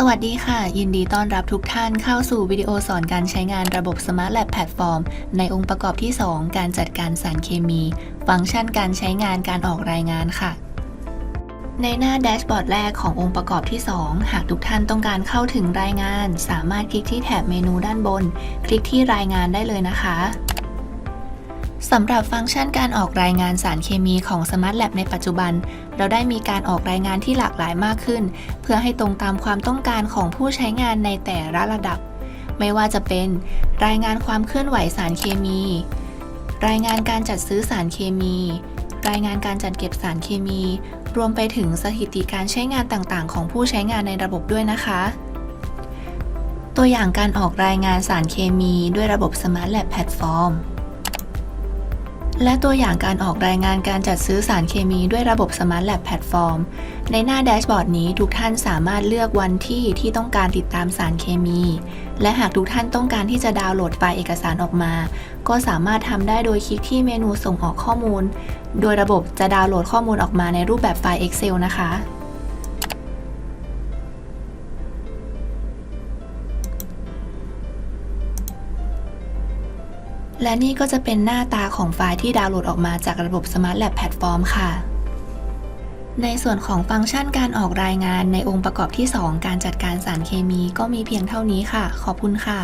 สวัสดีค่ะ ยินดีต้อนรับทุกท่านเข้าสู่วิดีโอสอนการใช้งานระบบ Smart Lab Platform ในองค์ประกอบที่ 2 การจัดการสารเคมี ฟังก์ชันการใช้งานการออกรายงานค่ะ ในหน้าแดชบอร์ดแรกขององค์ประกอบที่ 2 หากทุกท่านต้องการเข้าถึงรายงาน สามารถคลิกที่แถบเมนูด้านบน คลิกที่รายงานได้เลยนะคะ สำหรับฟังก์ชันการออกรายงานสารเคมีของ Smart Lab ในปัจจุบัน เราได้มีการออกรายงานที่หลากหลายมากขึ้น เพื่อให้ตรงตามความต้องการของผู้ใช้งานในแต่ละระดับ ไม่ว่าจะเป็น รายงานความเคลื่อนไหวสารเคมี รายงานการจัดซื้อสารเคมี รายงานการจัดเก็บสารเคมี รวมไปถึงสถิติการใช้งานต่างๆ ของผู้ใช้งานในระบบด้วยนะคะ ตัวอย่างการออกรายงานสารเคมีด้วยระบบ Smart Lab Platform และตัวอย่างการออกรายงานการจัดซื้อสารเคมีด้วยระบบ Smart Lab Platform ในหน้าแดชบอร์ดนี้ทุกท่านสามารถเลือกวันที่ที่ต้องการติดตามสารเคมี และหากทุกท่านต้องการที่จะดาวน์โหลดไฟล์เอกสารออกมา ก็สามารถทำได้โดยคลิกที่เมนูส่งออกข้อมูล โดยระบบจะดาวน์โหลดข้อมูลออกมาในรูปแบบไฟล์ Excel นะคะ และนี่ก็จะเป็นหน้าตาของไฟล์ที่ดาวน์โหลดออกมาจากระบบ Smart Lab Platform ค่ะ ในส่วนของฟังก์ชันการออกรายงานในองค์ประกอบที่ 2 การจัดการสารเคมีก็มีเพียงเท่านี้ค่ะ ขอบคุณค่ะ